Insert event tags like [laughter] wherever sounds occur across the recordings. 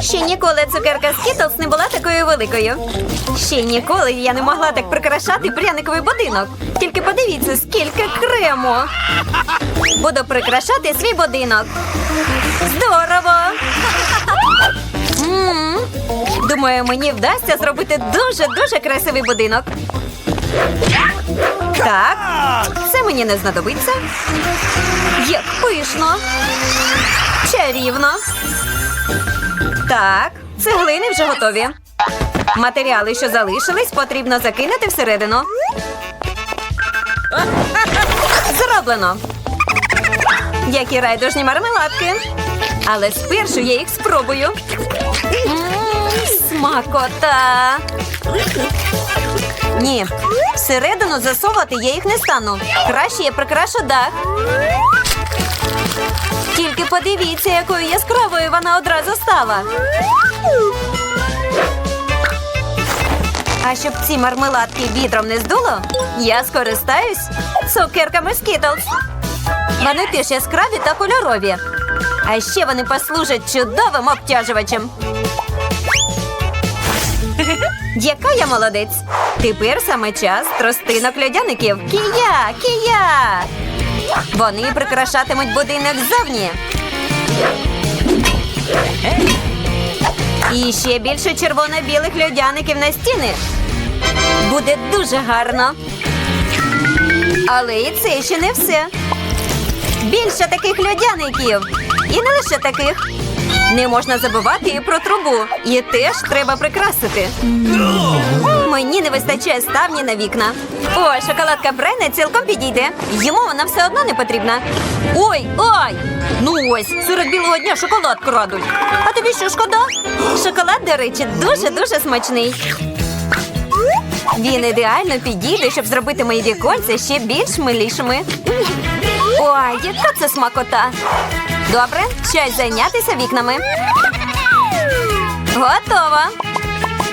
Ще ніколи цукерка Skittles не була такою великою. Ще ніколи я не могла так прикрашати пряниковий будинок. Тільки подивіться, скільки крему. Буду прикрашати свій будинок. Здорово! Думаю, мені вдасться зробити дуже-дуже красивий будинок. Так, це мені не знадобиться. Як пишно. Чарівно. Так, цеглини вже готові. Матеріали, що залишились, потрібно закинути всередину. Зроблено. Які райдужні мармеладки. Але спершу я їх спробую. Смакота. Ні, всередину засовувати я їх не стану. Краще я прикрашу дах. Тільки подивіться, якою яскравою вона одразу стала. А щоб ці мармеладки вітром не здуло, я скористаюсь цукерками Skittles. Вони теж яскраві та кольорові. А ще вони послужать чудовим обтяжувачем. [laughs] Яка я молодець! Тепер саме час тростинок льодяників. Кія! Кія! Вони прикрашатимуть будинок ззовні. І ще більше червоно-білих льодяників на стіни. Буде дуже гарно. Але і це ще не все. Більше таких льодяників. І не лише таких. Не можна забувати і про трубу. І теж треба прикрасити. Мені не вистачає ставні на вікна. О, шоколадка Брайна цілком підійде. Йому вона все одно не потрібна. Ой, ой! Ну ось, серед білого дня шоколад крадуть. А тобі що шкода? Шоколад, до речі, дуже-дуже смачний. Він ідеально підійде, щоб зробити мої віконця ще більш милішими. Ой, яка це смакота! Добре, час зайнятися вікнами. Готово.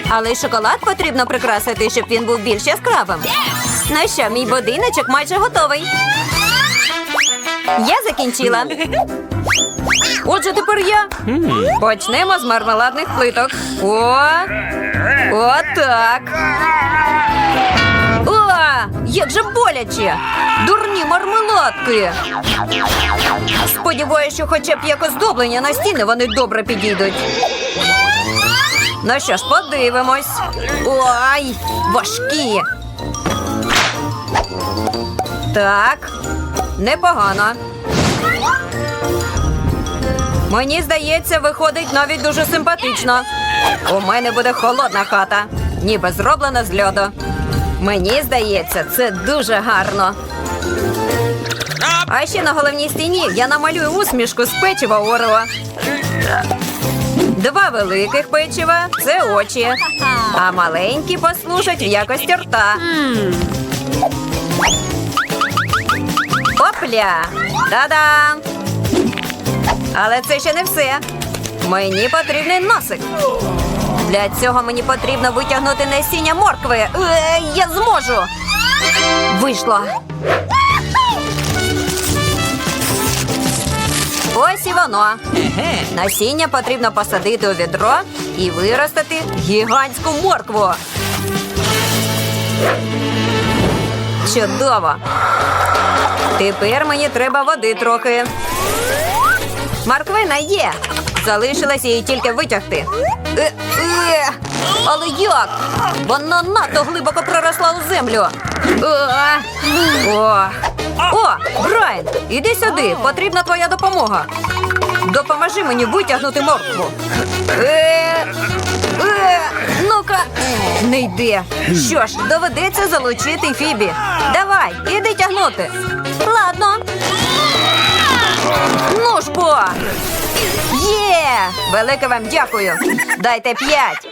Але й шоколад потрібно прикрасити, щоб він був більш яскравим. Ну що, мій будиночок майже готовий. Я закінчила. Отже, тепер я. Почнемо з мармеладних плиток. О! Отак. О, як же боляче! Дурні мармеладки. Сподіваюся, що хоча б як оздоблення на стіни вони добре підійдуть. Ну що ж, подивимось. Ой, важкі. Так, непогано. Мені здається, виходить навіть дуже симпатично. У мене буде холодна хата, ніби зроблена з льоду. Мені здається, це дуже гарно. А ще на головній стіні я намалюю усмішку з печива Орео. Два великих печива це очі, а маленькі послужать в якості рта. Опля! Та-дам! Але це ще не все. Мені потрібний носик. Для цього мені потрібно витягнути насіння моркви. Е, я зможу. Вийшло. І воно. Насіння потрібно посадити у відро і виростити гігантську моркву. Чудово. Тепер мені треба води трохи. Морквина є. Залишилось її тільки витягти. Е, е, але як? Вона надто глибоко проросла у землю. Е, о, о, Брайан, іди сюди. Потрібна твоя допомога. Допоможи мені витягнути моркву. Е, е, ну-ка, не йде. Що ж, доведеться залучити Фібі. Давай, іди тягнути. Ладно. Ну ж бо. Є! Велике вам дякую. Дайте п'ять.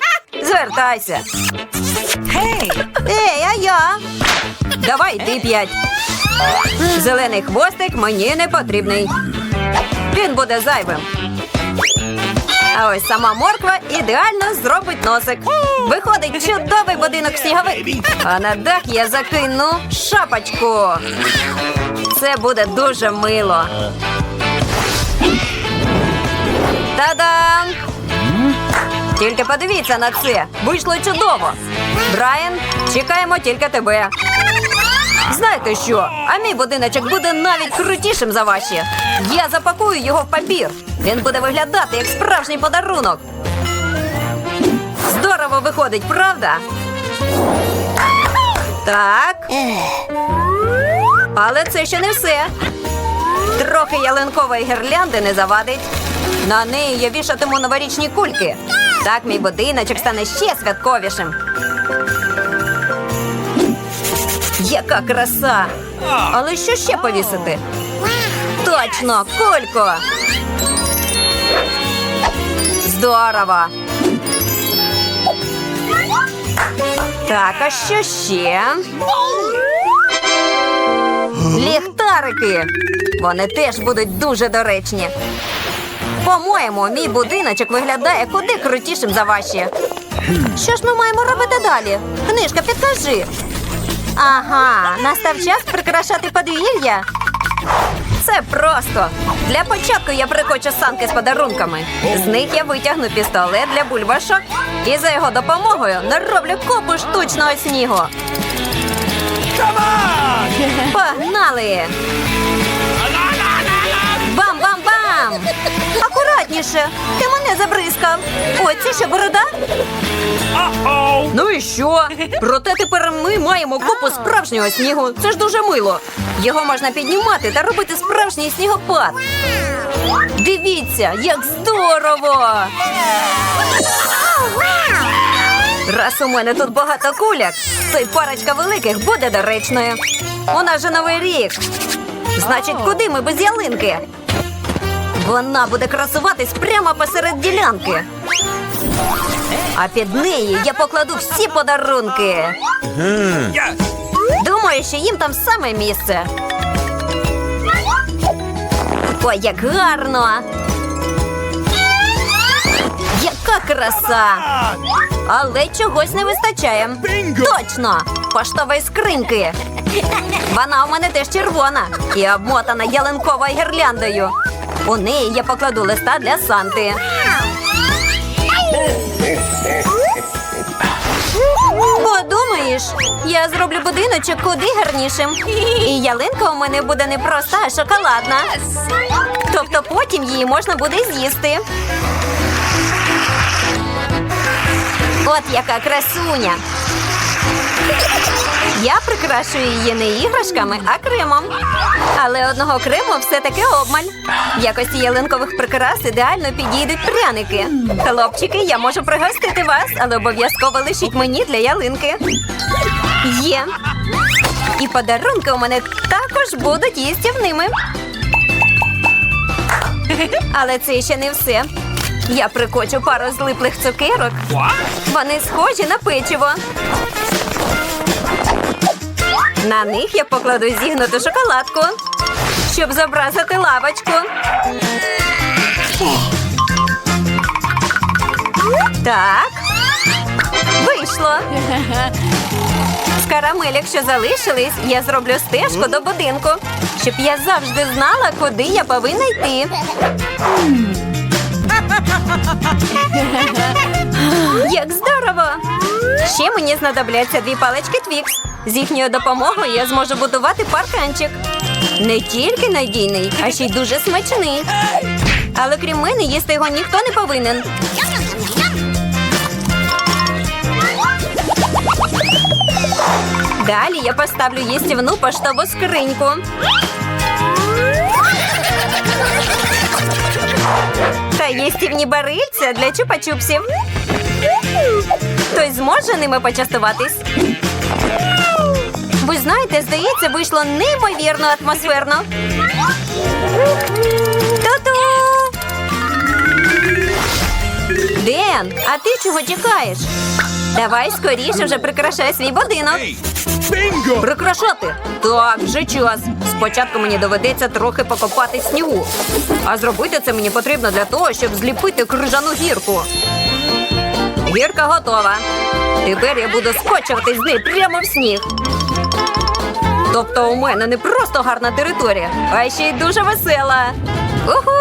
Звертайся. Гей! Ей, а я? Давай йди п'ять. Зелений хвостик мені не потрібний. Він буде зайвим. А ось сама морква ідеально зробить носик. Виходить чудовий будинок сніговик. А на дах я закину шапочку. Це буде дуже мило. Та-дам! Тільки подивіться на це. Вийшло чудово. Брайан, чекаємо тільки тебе. Знаєте що? А мій будиночок буде навіть крутішим за ваші. Я запакую його в папір. Він буде виглядати як справжній подарунок. Здорово виходить, правда? Так. Але це ще не все. Трохи ялинкової гірлянди не завадить. На неї я вішатиму новорічні кульки. Так мій будиночок стане ще святковішим. Яка краса! Але що ще повісити? Точно, кульку! Здорово! Так, а що ще? Ліхтарики! Вони теж будуть дуже доречні. По-моєму, мій будиночок виглядає куди крутішим за ваші. Що ж ми маємо робити далі? Книжка, підкажи. Ага, настав час прикрашати подвір'я. Це просто. Для початку я прикочу санки з подарунками. З них я витягну пістолет для бульбашок і за його допомогою нароблю купу штучного снігу. Погнали! Бам-бам-бам! Акуратніше! Ти мене забризкав! Ой, це що борода? Ну і що? Проте тепер ми маємо купу справжнього снігу. Це ж дуже мило. Його можна піднімати та робити справжній снігопад. Дивіться, як здорово! Раз у мене тут багато куляк, то й парочка великих буде доречною. У нас же новий рік. Значить, куди ми без ялинки? Вона буде красуватись прямо посеред ділянки. А під неї я покладу всі подарунки. Думаю, що їм там саме місце. Ой, як гарно! Яка краса! Але чогось не вистачає. Точно! Поштової скриньки. Вона у мене теж червона і обмотана ялинковою гірляндою. У неї я покладу листа для Санти. Подумаєш, я зроблю будиночок куди гарнішим. І ялинка у мене буде не проста, а шоколадна. Тобто потім її можна буде з'їсти. От яка красуня. Я прикрашую її не іграшками, а кремом. Але одного крему все-таки обмаль. В якості ялинкових прикрас ідеально підійдуть пряники. Хлопчики, я можу пригостити вас, але обов'язково лишіть мені для ялинки. Є. І подарунки у мене також будуть їстівними. Але це ще не все. Я прикочу пару злиплих цукерок. Вони схожі на печиво. На них я покладу зігнуту шоколадку, щоб зобразити лавочку. Так. Вийшло. З карамель, що залишились, я зроблю стежку до будинку, щоб я завжди знала, куди я повинна йти. Як здорово! Ще мені знадобляться дві палички Твікс. З їхньою допомогою я зможу будувати парканчик. Не тільки надійний, а ще й дуже смачний. Але крім мене, їсти його ніхто не повинен. Далі я поставлю їстівну поштову скриньку. Та їстівні барильця для чупа-чупсів. Хтось зможе ними почастуватись? Ви знаєте, здається, вийшло неймовірно атмосферно. Ту-ту! Ден, а ти чого чекаєш? Давай скоріше вже прикрашай свій будинок. Bingo! Прикрашати? Так, вже час. Спочатку мені доведеться трохи покопати снігу. А зробити це мені потрібно для того, щоб зліпити крижану гірку. Гірка готова. Тепер я буду скочувати з неї прямо в сніг. Тобто у мене не просто гарна територія, а ще й дуже весела. Уху!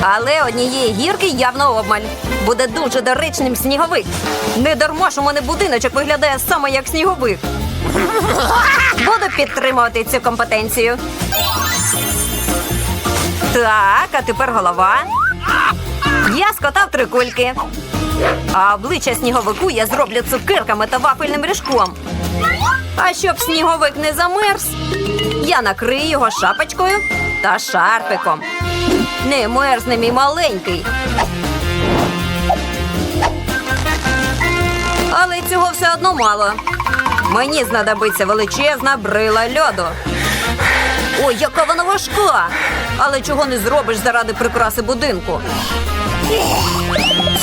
Але однієї гірки явно обмаль. Буде дуже доречним сніговик. Не дарма ж у мене будиночок виглядає саме як сніговик. Буду підтримувати цю компетенцію. Так, а тепер голова. Я скотав три кульки. А обличчя сніговику я зроблю цукерками та вафельним ріжком. А щоб сніговик не замерз, я накрию його шапочкою та шарфиком. Не мерзне мій маленький. Але цього все одно мало. Мені знадобиться величезна брила льоду. Ой, яка вона важка! Але чого не зробиш заради прикраси будинку?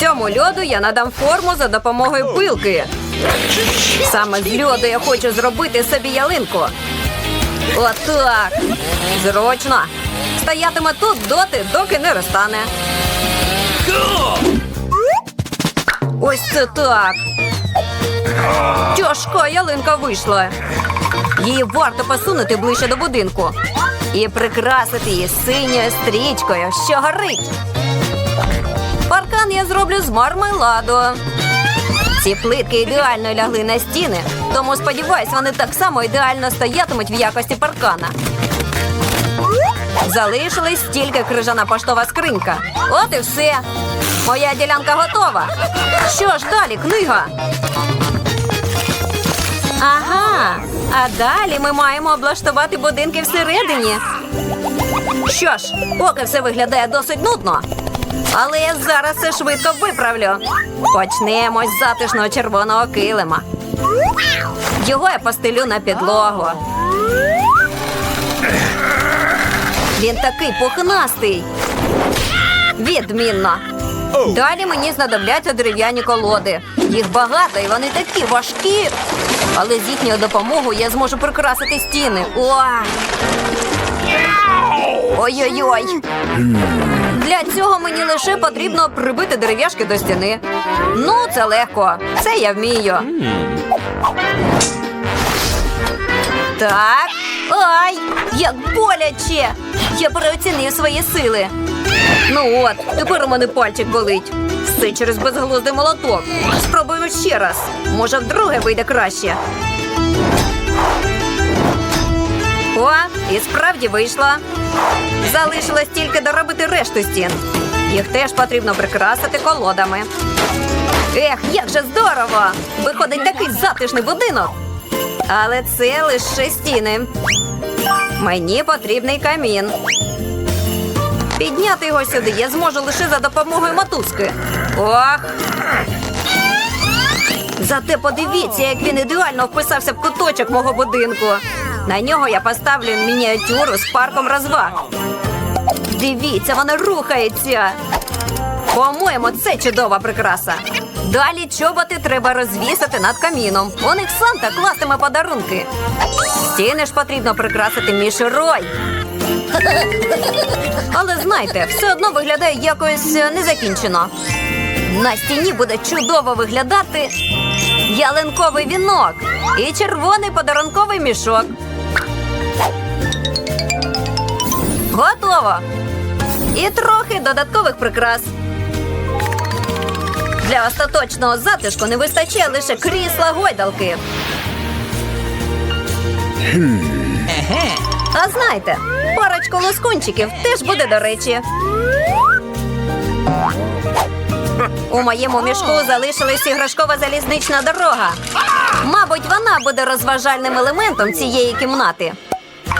Цьому льоду я надам форму за допомогою пилки. Саме з льоду я хочу зробити собі ялинку. Отак. Зручно. Стоятиме тут доти, доки не розтане. Ось це так. Тяжка ялинка вийшла. Її варто посунути ближче до будинку і прикрасити її синьою стрічкою, що горить. Паркан я зроблю з мармеладу. Ці плитки ідеально лягли на стіни, тому сподіваюсь, вони так само ідеально стоятимуть в якості паркана. Залишилась тільки крижана поштова скринька. От і все. Моя ділянка готова. Що ж далі, книга? Ага. А далі ми маємо облаштувати будинки всередині. Що ж, поки все виглядає досить нудно. Але я зараз це швидко виправлю. Почнемо з затишного червоного килима. Його я постелю на підлогу. Він такий пухнастий. Відмінно. Далі мені знадобляться дерев'яні колоди. Їх багато і вони такі важкі. Але з їхньою допомогою я зможу прикрасити стіни. Ой-ой-ой. Для цього мені лише потрібно прибити дерев'яшки до стіни. Ну, це легко. Це я вмію. Так. Ай, як боляче! Я переоцінив свої сили. Ну от, тепер у мене пальчик болить. Все через безглуздий молоток. Спробуємо ще раз. Може, вдруге вийде краще. О, і справді вийшло. Залишилось тільки доробити решту стін. Їх теж потрібно прикрасити колодами. Ех, як же здорово! Виходить такий затишний будинок. Але це лише стіни. Мені потрібний камін. Підняти його сюди я зможу лише за допомогою мотузки. Ох. Зате подивіться, як він ідеально вписався в куточок мого будинку. На нього я поставлю мініатюру з парком розваг. Дивіться, вона рухається. По-моєму, це чудова прикраса. Далі чоботи треба розвісити над каміном. У них Санта кластиме подарунки. Стіни ж потрібно прикрасити мішурой. Але знайте, все одно виглядає якось е, незакінчено. На стіні буде чудово виглядати ялинковий вінок і червоний подарунковий мішок. Готово. І трохи додаткових прикрас. Для остаточного затишку не вистачає лише крісла гойдалки. А знаєте, парочку лоскунчиків теж буде до речі. У моєму мішку залишилась іграшкова залізнична дорога. Мабуть, вона буде розважальним елементом цієї кімнати.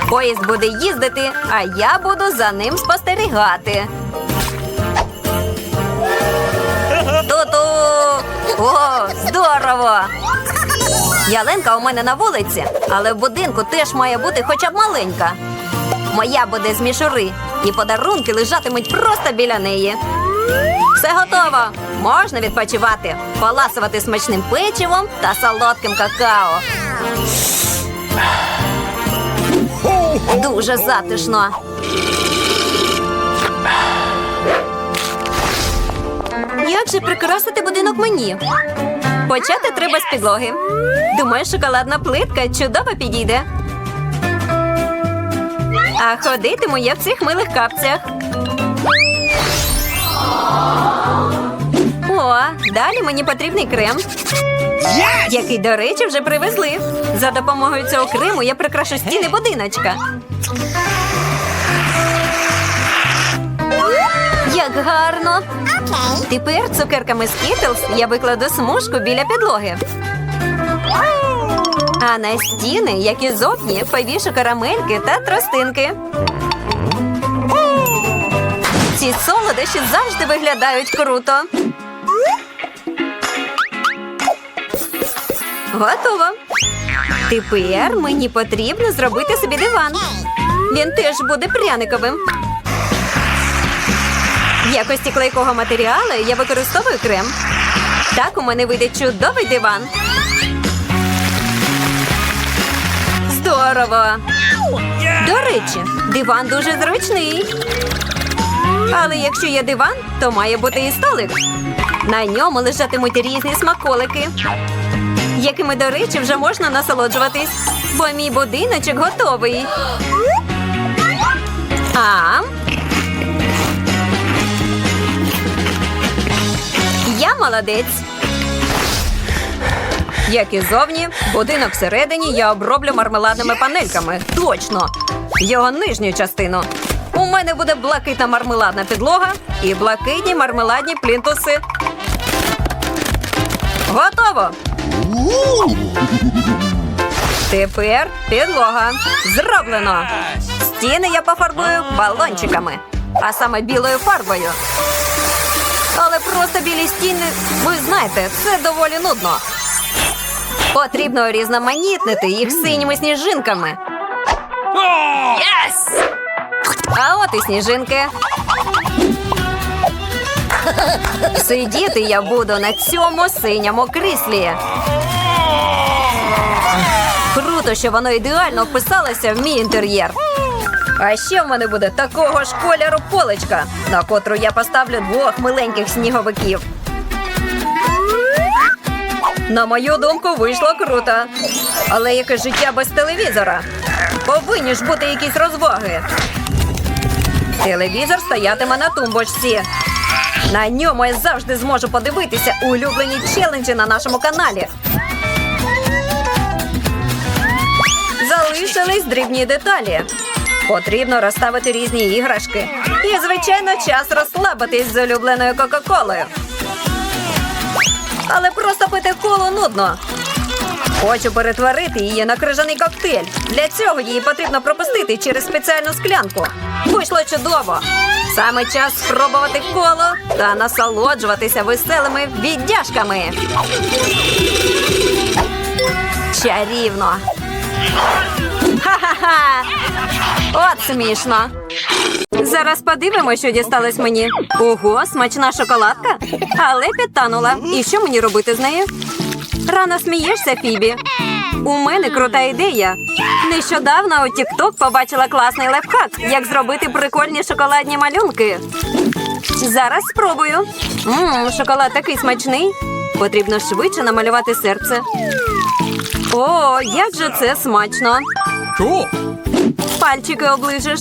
Поїзд буде їздити, а я буду за ним спостерігати. Ту-ту! О, здорово! Ялинка у мене на вулиці, але в будинку теж має бути хоча б маленька. Моя буде з мішури, і подарунки лежатимуть просто біля неї. Все готово. Можна відпочивати, поласувати смачним печивом та солодким какао. Дуже затишно. Як же прикрасити будинок мені? Почати треба з підлоги. Думаю, шоколадна плитка чудово підійде. А ходитиму я в цих милих капцях. О, далі мені потрібний крем який, до речі, вже привезли. За допомогою цього крему я прикрашу стіни будиночка. Як гарно! Тепер цукерками Skittles я викладу смужку біля підлоги. А на стіни, як і зовні, повішу карамельки та тростинки. Ці солодощі завжди виглядають круто. Готово. Тепер мені потрібно зробити собі диван. Він теж буде пряниковим. В якості клейкого матеріалу я використовую крем. Так у мене вийде чудовий диван. Здорово! До речі, диван дуже зручний. Але якщо є диван, то має бути і столик. На ньому лежатимуть різні смаколики, якими, до речі, вже можна насолоджуватись, бо мій будиночок готовий. А я молодець. Як і зовні, будинок всередині я оброблю мармеладними панельками. Точно! Його нижню частину. У мене буде блакитна мармеладна підлога і блакитні мармеладні плінтуси. Готово! Тепер підлога. Зроблено. Стіни я пофарбую балончиками, а саме білою фарбою. Але просто білі стіни, ви знаєте, це доволі нудно. Потрібно різноманітнити їх синіми сніжинками. А от і сніжинки. Сидіти я буду на цьому синьому кріслі. Круто, що воно ідеально вписалося в мій інтер'єр. А ще в мене буде такого ж кольору поличка, на котру я поставлю двох миленьких сніговиків. На мою думку, вийшло круто. Але яке життя без телевізора? Повинні ж бути якісь розваги. Телевізор стоятиме на тумбочці. На ньому я завжди зможу подивитися улюблені челенджі на нашому каналі. Залишились дрібні деталі. Потрібно розставити різні іграшки. І, звичайно, час розслабитись з улюбленою Кока-Колою. Але просто пити коло нудно. Хочу перетворити її на крижаний коктейль. Для цього її потрібно пропустити через спеціальну склянку. Вийшло чудово. Саме час спробувати коло та насолоджуватися веселими віддяжками. Чарівно. Ха-ха-ха! От смішно. Зараз подивимося, що дісталось мені. Ого, смачна шоколадка. Але підтанула. І що мені робити з нею? Рано смієшся, Фібі. У мене крута ідея. Нещодавно у TikTok побачила класний лайфхак, як зробити прикольні шоколадні малюнки. Зараз спробую. Мм, шоколад такий смачний. Потрібно швидше намалювати серце. О, як же це смачно! Пальчики оближеш.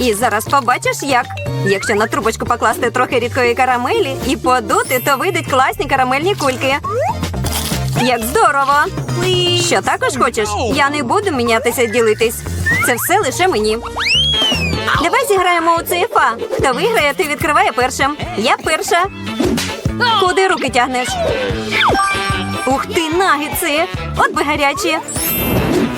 І зараз побачиш, як. Якщо на трубочку покласти трохи рідкої карамелі і подути, то вийдуть класні карамельні кульки. Як здорово! Що також хочеш? Я не буду мінятися ділитись. Це все лише мені. Давай зіграємо у цифа. Хто виграє, ти відкриває першим. Я перша. Куди руки тягнеш? Ух ти, нагетси! От би гарячі.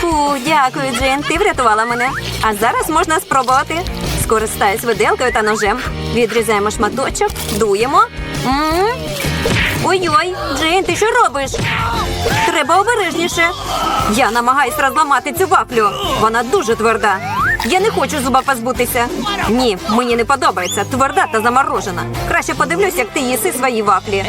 Фу, дякую, Джейн. Ти врятувала мене. А зараз можна спробувати. Скористаюсь виделкою та ножем. Відрізаємо шматочок, дуємо. Ой-ой, Джейн, ти що робиш? Треба обережніше. Я намагаюсь розламати цю вафлю. Вона дуже тверда. Я не хочу зуба позбутися. Ні, мені не подобається. Тверда та заморожена. Краще подивлюсь, як ти їси свої вафлі.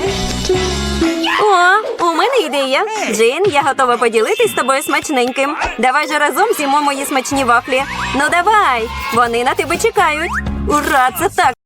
О, у мене ідея. Джин, я готова поділитись з тобою смачненьким. Давай же разом з'їмо мої смачні вафлі. Ну давай, вони на тебе чекають. Ура, це так